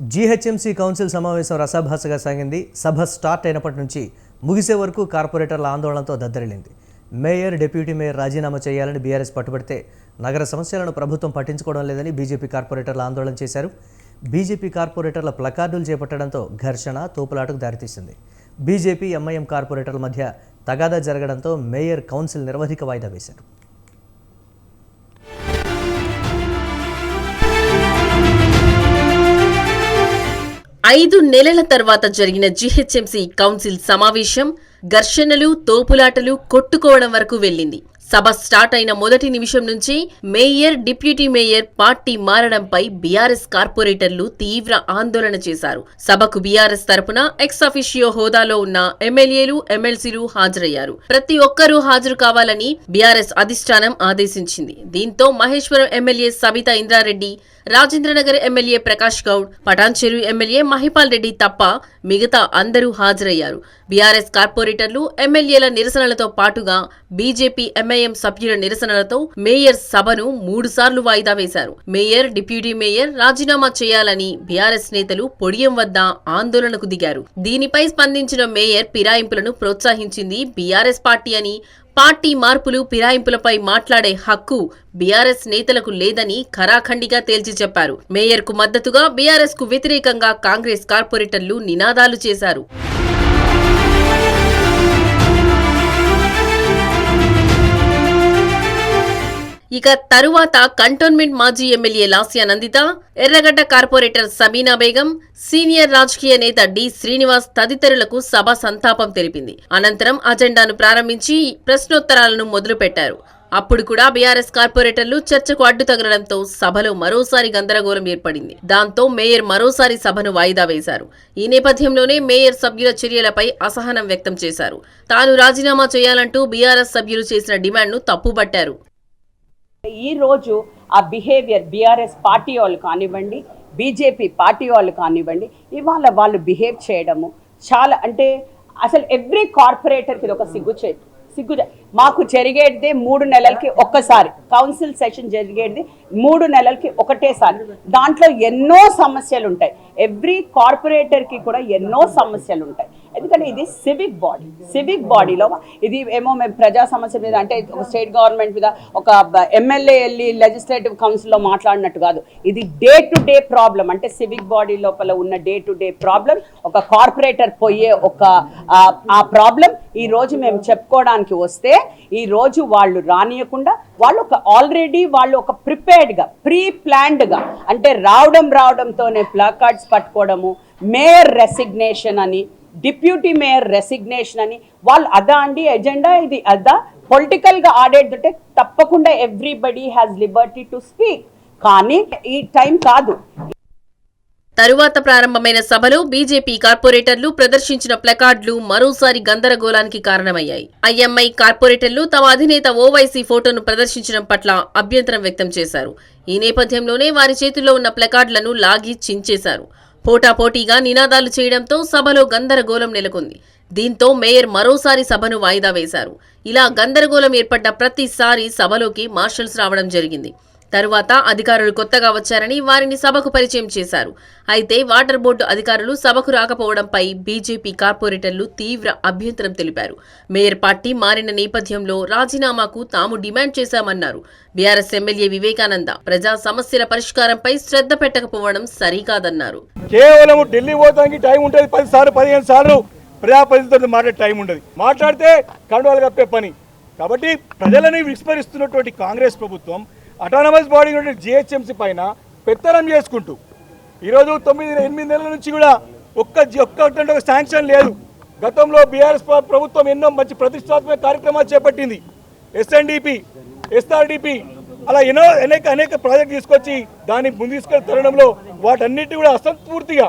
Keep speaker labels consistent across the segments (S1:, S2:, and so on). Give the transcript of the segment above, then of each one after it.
S1: GHMC council సమావేశం రసాభాసగా సాగింది. సభ start అయినప్పటి నుంచి ముగిసే వరకు కార్పొరేటర్ల ఆందోళనతో దద్దరిల్లింది. మేయర్ డిప్యూటీ మేయర్ రాజీనామా చేయాలని బీఆర్ఎస్ పట్టుబడితే నగర సమస్యలను ప్రభుత్వం పట్టించుకోవడం లేదని బీజేపీ కార్పొరేటర్లు ఆందోళన చేశారు. బీజేపీ కార్పొరేటర్ల ప్లకార్డులు చేపట్టడంతో ఘర్షణ తోపులాటకు దారితీసింది. బీజేపీ ఎంఐఎం కార్పొరేటర్ల మధ్య తగాదా జరగడంతో మేయర్ కౌన్సిల్ నిర్వధిక వాయిదా వేశారు.
S2: ఐదు నెలల తర్వాత జరిగిన జీహెచ్ఎంసీ కౌన్సిల్ సమావేశం ఘర్షణలు తోపులాటలు కొట్టుకోవడం వరకు వెళ్ళింది. సభ స్టార్ట్ అయిన మొదటి నిమిషం నుంచి మేయర్ డిప్యూటీ మేయర్ పార్టీ మారడంపై బీఆర్ఎస్ కార్పొరేటర్లు తీవ్ర ఆందోళన చేశారు. సభకు బీఆర్ఎస్ తరపున ఎక్స్ అఫిషియో హోదాలో ఉన్న ఎమ్మెల్యేలు ఎమ్మెల్సీలు హాజరయ్యారు. ప్రతి ఒక్కరూ హాజరు కావాలని బీఆర్ఎస్ అధిష్టానం ఆదేశించింది. దీంతో Maheshwaram MLA Sabitha Indra Reddy Rajendranagar MLA Prakash Goud Patancheru MLA Mahipal Reddy తప్ప మిగతా అందరూ హాజరయ్యారు. బీఆర్ఎస్ కార్పొరేటర్లు ఎమ్మెల్యేల నిరసనలతో పాటుగా బీజేపీ ఎంఐఎం సభ్యుల నిరసనలతో మేయర్ సభను మూడుసార్లు వాయిదా వేశారు. మేయర్ డిప్యూటీ మేయర్ రాజీనామా చేయాలని బీఆర్ఎస్ నేతలు పొడియం వద్ద ఆందోళనకు దిగారు. దీనిపై స్పందించిన మేయర్ ఫిరాయింపులను ప్రోత్సహించింది బీఆర్ఎస్ పార్టీ అని పార్టీ మార్పులు ఫిరాయింపులపై మాట్లాడే హక్కు బీఆర్ఎస్ నేతలకు లేదని ఖరాఖండిగా తేల్చి చెప్పారు. మేయర్కు మద్దతుగా బీఆర్ఎస్కు వ్యతిరేకంగా కాంగ్రెస్ కార్పొరేటర్లు నినాదాలు చేశారు. ఇక తరువాత కంటోన్మెంట్ మాజీ MLA Lasya Nanditha Erragadda corporator Sabina Begum senior రాజకీయ నేత డి శ్రీనివాస్ తదితరులకు సభ సంతాపం తెలిపింది. అనంతరం అజెండాను ప్రారంభించి ప్రశ్నోత్తరాలను మొదలుపెట్టారు. అప్పుడు కూడా బీఆర్ఎస్ కార్పొరేటర్లు చర్చకు అడ్డు తగలడంతో సభలో మరోసారి గందరగోళం ఏర్పడింది. దాంతో మేయర్ మరోసారి సభను వాయిదా వేశారు. ఈ నేపథ్యంలోనే మేయర్ సభ్యుల చర్యలపై అసహనం వ్యక్తం చేశారు. తాను రాజీనామా చేయాలంటూ బీఆర్ఎస్ సభ్యులు చేసిన డిమాండ్ను తప్పుబట్టారు.
S3: ఈ రోజు ఆ బిహేవియర్ బీఆర్ఎస్ పార్టీ వాళ్ళు కానివ్వండి బీజేపీ పార్టీ వాళ్ళు కానివ్వండి ఇవాళ వాళ్ళు బిహేవ్ చేయడము చాలా అంటే అసలు ఎవ్రీ కార్పొరేటర్కి ఇది ఒక సిగ్గుచే సిగ్గు మాకు జరిగేది మూడు నెలలకి ఒక్కసారి కౌన్సిల్ సెషన్ జరిగేది మూడు నెలలకి ఒకటేసారి. దాంట్లో ఎన్నో సమస్యలు ఉంటాయి ఎవ్రీ కార్పొరేటర్కి కూడా ఎన్నో సమస్యలు ఉంటాయి ఎందుకంటే ఇది సివిక్ బాడీ సివిక్ బాడీలో ఇది ఏమో మేము ప్రజా సమస్య మీద అంటే ఒక స్టేట్ గవర్నమెంట్ మీద ఒక ఎమ్మెల్యే వెళ్ళి లెజిస్లేటివ్ కౌన్సిల్లో మాట్లాడినట్టు కాదు. ఇది డే టు డే ప్రాబ్లం అంటే సివిక్ బాడీ లోపల ఉన్న డే టు డే ప్రాబ్లం ఒక కార్పొరేటర్ పోయే ఒక ఆ, ప్రాబ్లం ఈ రోజు మేము చెప్పుకోవడానికి వస్తే ఈ రోజు వాళ్ళు రానియకుండా వాళ్ళు ఒక ఆల్రెడీ వాళ్ళు ఒక ప్రిపేర్డ్గా ప్రీ ప్లాన్డ్గా అంటే రావడం రావడంతోనే ప్లాకార్డ్స్ పట్టుకోవడము మేయర్ రెసిగ్నేషన్ అని డిప్యూటీ మేయర్ రెసిగ్నేషన్ అని వాళ్ళు అదా అండి ఎజెండా ఇది అదా? పొలిటికల్గా ఆడేటంటే తప్పకుండా everybody has liberty to speak కానీ ఈ టైం కాదు.
S2: తరువాత ప్రారంభమైన సభలో బీజేపీ కార్పొరేటర్లు ప్రదర్శించిన ప్లకార్డులు మరోసారి గందరగోళానికి కారణమయ్యాయి. ఐఎంఐ కార్పొరేటర్లు తమ అధినేత ఓవైసీ ఫోటోను ప్రదర్శించడం పట్ల అభ్యంతరం వ్యక్తం చేశారు. ఈ నేపథ్యంలోనే వారి చేతుల్లో ఉన్న ప్లకార్డులను లాగి చించేశారు. పోటాపోటీగా నినాదాలు చేయడంతో సభలో గందరగోళం నెలకొంది. దీంతో మేయర్ మరోసారి సభను వాయిదా వేశారు. ఇలా గందరగోళం ఏర్పడ్డ ప్రతిసారి సభలోకి మార్షల్స్ రావడం జరిగింది. తరువాత అధికారులు కొత్తగా వచ్చారని వారిని సభకు పరిచయం చేశారు. అయితే వాటర్ బోర్డు అధికారులు సభకు రాకపోవడంపై బీజేపీ కార్పొరేటర్లు తీవ్ర అభ్యంతరం తెలిపారు. మేయర్ పార్టీ మారిన నేపథ్యంలో రాజీనామాకు తాము డిమాండ్ చేశామన్నారు. బీఆర్ఎస్ ఎమ్మెల్యే వివేకానంద ప్రజా సమస్యల పరిష్కారంపై శ్రద్ధ పెట్టకపోవడం సరికాదన్నారు.
S4: కేవలం ఢిల్లీ పోతానికి టైం ఉంటుంది పది సార్లు పదిహేను సార్లు ప్రజాప్రతినిధులతో మాట్లాడే టైం ఉండదు. మాట్లాడితే కండువాలు కప్పే పని. కాబట్టి ప్రజలని విస్మరిస్తున్నటువంటి కాంగ్రెస్ ప్రభుత్వం అటానమస్ బాడీ జిహెచ్ఎంసీ పైన పెత్తనం చేసుకుంటూ ఈరోజు తొమ్మిది ఎనిమిది నెలల నుంచి కూడా ఒక్క జి- ఒక శాంక్షన్ లేదు. గతంలో బీఆర్ఎస్ ప్రభుత్వం ఎన్నో మంచి ప్రతిష్టాత్మక కార్యక్రమాలు చేపట్టింది. ఎస్ఎన్డిపి ఎస్ఆర్డిపి అలా ఎన్నో అనేక అనేక ప్రాజెక్ట్ తీసుకొచ్చి దాన్ని ముందు తీసుకెళ్ళి తరుణంలో వాటన్నిటి కూడా అసంపూర్తిగా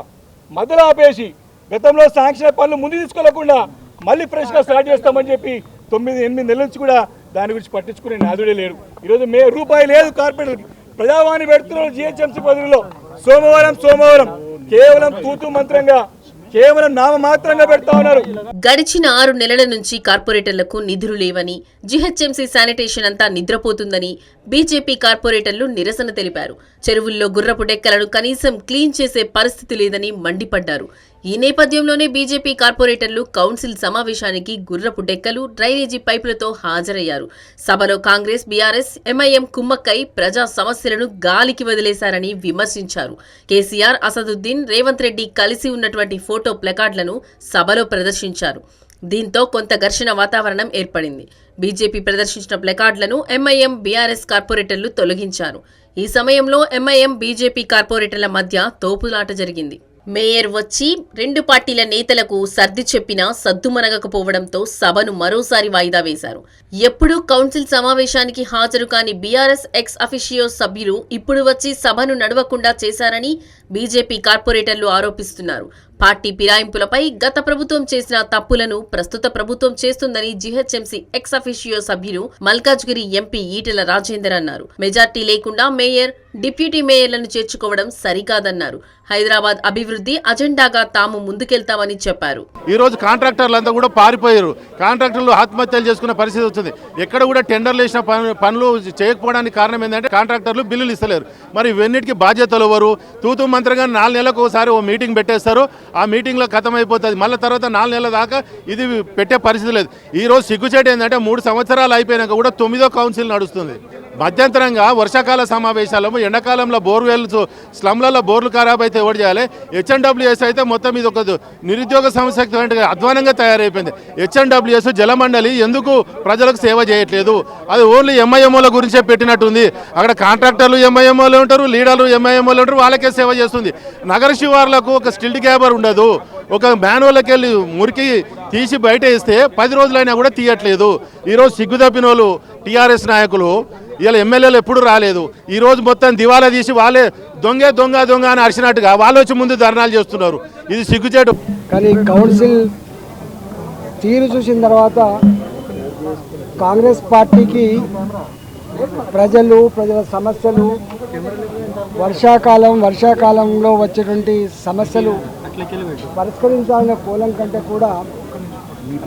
S4: మధ్యలో ఆపేసి గతంలో శాంక్షన్ పనులు ముందు తీసుకోలేకుండా మళ్ళీ ఫ్రెష్గా స్టార్ట్ చేస్తామని చెప్పి తొమ్మిది ఎనిమిది నెలల నుంచి కూడా దాని గురించి పట్టించుకునే నాదుడే లేరు ఈరోజు మే రూపాయి లేదు కార్పొరేటర్కి ప్రజావాణి పెడుతున్నారు జిహెచ్ఎంసీ పదవిలో సోమవారం సోమవారం. కేవలం తూతు మంత్రంగా కేవలం నామ పెడతా ఉన్నారు.
S2: గడిచిన ఆరు నెలల నుంచి కార్పొరేటర్లకు నిధులు లేవని జీహెచ్ఎంసీ శానిటేషన్ అంతా నిద్రపోతుందని బీజేపీ కార్పొరేటర్లు నిరసన తెలిపారు. చెరువుల్లో గుర్రపు డెక్కలను కనీసం క్లీన్ చేసే పరిస్థితి లేదని మండిపడ్డారు. ఈ నేపథ్యంలోనే బీజేపీ కార్పొరేటర్లు కౌన్సిల్ సమావేశానికి గుర్రపు డెక్కలు డ్రైనేజీ పైపులతో హాజరయ్యారు. సభలో కాంగ్రెస్ బీఆర్ఎస్ ఎంఐఎం కుమ్మక్కై ప్రజా సమస్యలను గాలికి వదిలేశారని విమర్శించారు. కేసీఆర్ అసదుద్దీన్ రేవంత్ రెడ్డి కలిసి ఉన్నటువంటి ఫోటో ప్లకార్డులను సభలో ప్రదర్శించారు. దీంతో కొంత ఘర్షణ వాతావరణం ఏర్పడింది. బీజేపీ ప్రదర్శించిన ప్లకార్డులను ఎంఐఎం బీఆర్ఎస్ కార్పొరేటర్లు తొలగించారు. ఈ సమయంలో ఎంఐఎం బీజేపీ కార్పొరేటర్ల మధ్య తోపులాట జరిగింది. మేయర్ వచ్చి రెండు పార్టీల నేతలకు సర్ది చెప్పినా సద్దుమనగకపోవడంతో సభను మరోసారి వాయిదా వేశారు. ఎప్పుడూ కౌన్సిల్ సమావేశానికి హాజరు కాని బీఆర్ఎస్ ఎక్స్ అఫిషియో సభ్యులు ఇప్పుడు వచ్చి సభను నడవకుండా చేశారని బీజేపీ కార్పొరేటర్లు ఆరోపిస్తున్నారు. పార్టీ ఫిరాయింపులపై గత ప్రభుత్వం చేసిన తప్పులను ప్రస్తుత ప్రభుత్వం చేస్తుందని జీహెచ్ఎంసీ ఎక్స్ అఫిషియో సభ్యులు మల్కాజ్గిరి ఎంపీ ఈటెల రాజేందర్ అన్నారు. మెజార్టీ లేకుండా మేయర్ డిప్యూటీ మేయర్లను చేర్చుకోవడం సరికాదన్నారు. హైదరాబాద్ అభివృద్ధి అజెండాగా తాము ముందుకెళ్తామని చెప్పారు.
S5: ఈ రోజు కాంట్రాక్టర్లు అంతా కూడా పారిపోయారు. కాంట్రాక్టర్లు ఆత్మహత్యలు చేసుకునే పరిస్థితి వచ్చింది. ఎక్కడ కూడా టెండర్లు వేసిన పనులు చేయకపోవడానికి కారణం ఏంటంటే కాంట్రాక్టర్లు బిల్లులు ఇస్తలేరు. మరి ఇవన్నిటికీ బాధ్యతలు ఎవరు? తూతూ మంత్రంగా నాలుగు నెలలకు ఒకసారి ఓ మీటింగ్ పెట్టేస్తారు. ఆ మీటింగ్లో ఖతం అయిపోతుంది మళ్ళీ తర్వాత నాలుగు నెలల దాకా ఇది పెట్టే పరిస్థితి లేదు. ఈ రోజు సిగ్గుచేటు ఏంటంటే మూడు సంవత్సరాలు అయిపోయినాక కూడా తొమ్మిదో కౌన్సిల్ నడుస్తుంది. మధ్యంతరంగా వర్షాకాల సమావేశాలు ఎండాకాలంలో బోర్వెల్స్ స్లమ్లలో బోర్లు ఖరాబ్ అయితే ఎవరు చేయాలి? హెచ్ఎన్డబ్ల్యూఎస్ అయితే మొత్తం ఇది ఒక నిరుద్యోగ సమస్య అధ్వానంగా తయారైపోయింది. హెచ్ఎన్డబ్ల్యూఎస్ జలమండలి ఎందుకు ప్రజలకు సేవ చేయట్లేదు? అది ఓన్లీ ఎంఐఎంఓల గురించే పెట్టినట్టుంది. అక్కడ కాంట్రాక్టర్లు ఎంఐఎంఓలు ఉంటారు లీడర్లు ఎంఐఎంఓలు ఉంటారు వాళ్ళకే సేవ చేస్తుంది. నగర శివార్లకు ఒక స్టిల్డ్ క్యాబర్ ఉండదు. ఒక మాన్యువల్కి వెళ్ళి మురికి తీసి బయట ఇస్తే పది రోజులైనా కూడా తీయట్లేదు. ఈరోజు సిగ్గు తప్పిన వాళ్ళు టీఆర్ఎస్ నాయకులు ఇలా ఎమ్మెల్యేలు ఎప్పుడు రాలేదు. ఈ రోజు మొత్తం దివాలా తీసి వాళ్ళే దొంగే దొంగ దొంగ అని అరిచినట్టుగా వాళ్ళు వచ్చి ముందు ధర్నాలు చేస్తున్నారు. ఇది సిగ్గుచేటు.
S6: కానీ కౌన్సిల్ తీరు చూసిన తర్వాత కాంగ్రెస్ పార్టీకి ప్రజలు ప్రజల సమస్యలు వర్షాకాలం వర్షాకాలంలో వచ్చేటువంటి సమస్యలు పరిష్కరించాలనే కోలం కంటే కూడా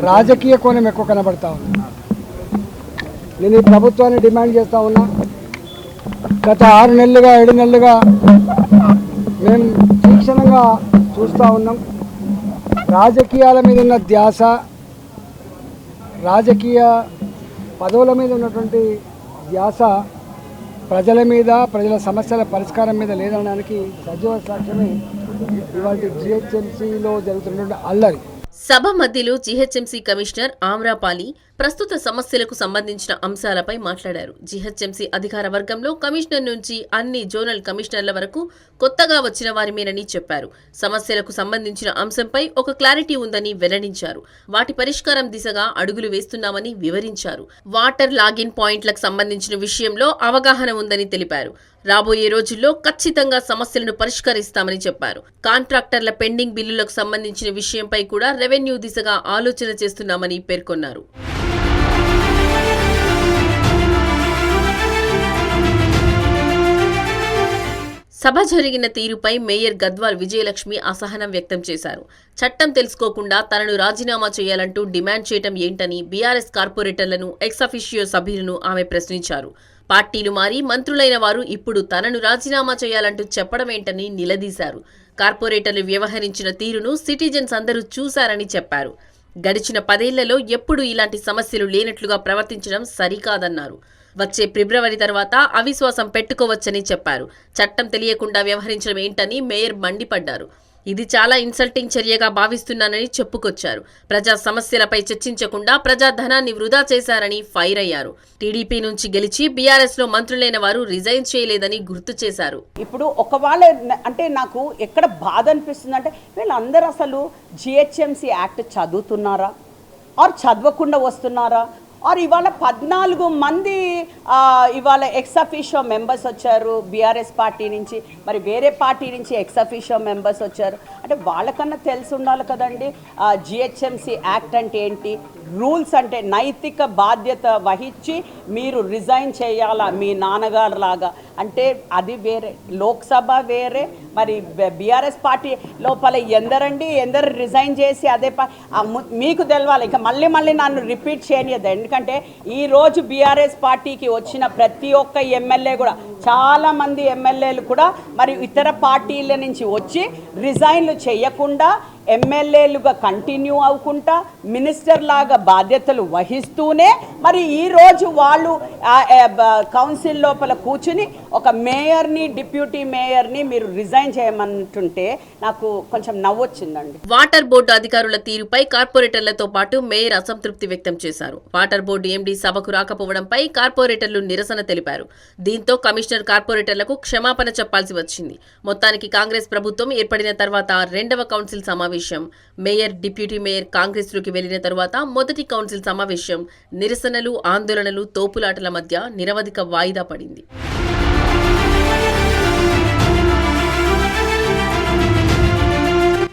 S6: రాజకీయ కోణం ఎక్కువ కనబడతా ఉంది. నేను ఈ ప్రభుత్వాన్ని డిమాండ్ చేస్తా ఉన్నా. గత ఆరు నెలలుగా ఏడు నెలలుగా మేము తీక్షణంగా చూస్తూ ఉన్నాం. రాజకీయాల మీద ఉన్న ధ్యాస రాజకీయ పదవుల మీద ఉన్నటువంటి ధ్యాస ప్రజల మీద ప్రజల సమస్యల పరిష్కారం మీద లేదనడానికి సజీవ సాక్ష్యమే ఇవాళ జిహెచ్ఎంసీలో జరుగుతున్నటువంటి అల్లరి.
S2: సభ మధ్యలో జీహెచ్ఎంసీ కమిషనర్ ఆమ్రాపాలి ప్రస్తుత సమస్యలకు సంబంధించిన అంశాలపై మాట్లాడారు. జీహెచ్ఎంసీ అధికార వర్గంలో కమిషనర్ నుంచి అన్ని జోనల్ కమిషనర్ల వరకు కొత్తగా వచ్చిన వారిమేనని చెప్పారు. సమస్యలకు సంబంధించిన అంశంపై ఒక క్లారిటీ ఉందని వెల్లడించారు. వాటి పరిష్కారం దిశగా అడుగులు వేస్తున్నామని వివరించారు. వాటర్ లాగిన్ పాయింట్లకు సంబంధించిన విషయంలో అవగాహన ఉందని తెలిపారు. రాబోయే రోజుల్లో ఖచ్చితంగా సమస్యలను పరిష్కరిస్తామని చెప్పారు. కాంట్రాక్టర్ల పెండింగ్ బిల్లులకు సంబంధించిన విషయంపై కూడా రెవెన్యూ దిశగా ఆలోచన చేస్తున్నామని పేర్కొన్నారు. సభ జరిగిన తీరుపై మేయర్ గద్వాల్ విజయలక్ష్మి అసహనం వ్యక్తం చేశారు. చట్టం తెలుసుకోకుండా తనను రాజీనామా చేయాలంటూ డిమాండ్ చేయటం ఏంటని బీఆర్ఎస్ కార్పొరేటర్లను ఎక్సఫిషియో సభ్యులను ఆమె ప్రశ్నించారు. పార్టీలు మారి మంత్రులైన వారు ఇప్పుడు తనను రాజీనామా చేయాలంటూ చెప్పడం ఏంటని నిలదీశారు. కార్పొరేటర్లు వ్యవహరించిన తీరును సిటిజన్స్ అందరూ చూశారని చెప్పారు. గడిచిన పదేళ్ళలో ఎప్పుడూ ఇలాంటి సమస్యలు లేనట్లుగా ప్రవర్తించడం సరికాదన్నారు. వచ్చే ఫిబ్రవరి తర్వాత అవిశ్వాసం పెట్టుకోవచ్చని చెప్పారు. చట్టం తెలియకుండా వ్యవహరించడం ఏంటని మేయర్ మండిపడ్డారు. ఇది చాలా ఇన్సల్టింగ్ చర్యగా భావిస్తున్నానని చెప్పుకొచ్చారు. ప్రజా సమస్యలపై చర్చించకుండా ప్రజా ధనాన్ని వృధా చేశారని ఫైర్ అయ్యారు. టీడీపీ నుంచి గెలిచి బీఆర్ఎస్లో మంత్రులైన వారు రిజైన్ చేయలేదని గుర్తు చేశారు.
S3: ఇప్పుడు ఒకవేళ అంటే నాకు ఎక్కడ బాధ అనిపిస్తుంది అంటే వీళ్ళందరూ అసలు జిహెచ్ఎంసీ యాక్ట్ చదువుతున్నారా? ఆర్ చదవకుండా వస్తున్నారా? ఆర్ ఇవాళ పద్నాలుగు మంది ఇవాళ ఎక్స్ మెంబర్స్ వచ్చారు. బీఆర్ఎస్ పార్టీ నుంచి మరి వేరే పార్టీ నుంచి ఎక్స్ మెంబర్స్ వచ్చారు. అంటే వాళ్ళకన్నా తెలిసి ఉండాలి కదండి. జిహెచ్ఎంసీ యాక్ట్ అంటే ఏంటి? రూల్స్ అంటే నైతిక బాధ్యత వహించి మీరు రిజైన్ చేయాలా మీ నాన్నగారు లాగా? అంటే అది వేరే లోక్సభ వేరే మరి బీఆర్ఎస్ పార్టీ లోపల ఎందరండి? ఎందరు రిజైన్ చేసి అదే మీకు తెలవాలి. ఇంకా మళ్ళీ మళ్ళీ నన్ను రిపీట్ చేయనియద్దు. ఎందుకంటే ఈరోజు బీఆర్ఎస్ పార్టీకి వచ్చిన ప్రతి ఒక్క ఎమ్మెల్యే కూడా చాలా మంది ఎమ్మెల్యేలు కూడా మరి ఇతర పార్టీల నుంచి వచ్చి రిజైన్లు చేయకుండా ఎమ్మెల్యేలుగా కంటిన్యూ అవ్వకుండా మినిస్టర్ లాగా బాధ్యతలు వహిస్తూనే మరి ఈరోజు వాళ్ళు కౌన్సిల్ లోపల కూర్చుని ఒక మేయర్ని డిప్యూటీ మేయర్ని మీరు రిజైన్ చేయమంటుంటే నాకు కొంచెం నవ్వొచ్చిందండి.
S2: వాటర్ బోర్డు అధికారుల తీరుపై కార్పొరేటర్లతో పాటు మేయర్ అసంతృప్తి వ్యక్తం చేశారు. వాటర్ బోర్డు ఎండీ సభకు రాకపోవడంపై కార్పొరేటర్లు నిరసన తెలిపారు. దీంతో కమిషనర్ కార్పొరేటర్లకు క్షమాపణ చెప్పాల్సి వచ్చింది. మొత్తానికి కాంగ్రెస్ ప్రభుత్వం ఏర్పడిన తర్వాత రెండవ కౌన్సిల్ సమావేశం. మేయర్ డిప్యూటీ మేయర్ కాంగ్రెస్లోకి వెళ్ళిన తర్వాత మొదటి కౌన్సిల్ సమావేశం. నిరసనలు ఆందోళనలు తోపులాటల మధ్య నిరవధిక వాయిదా పడింది.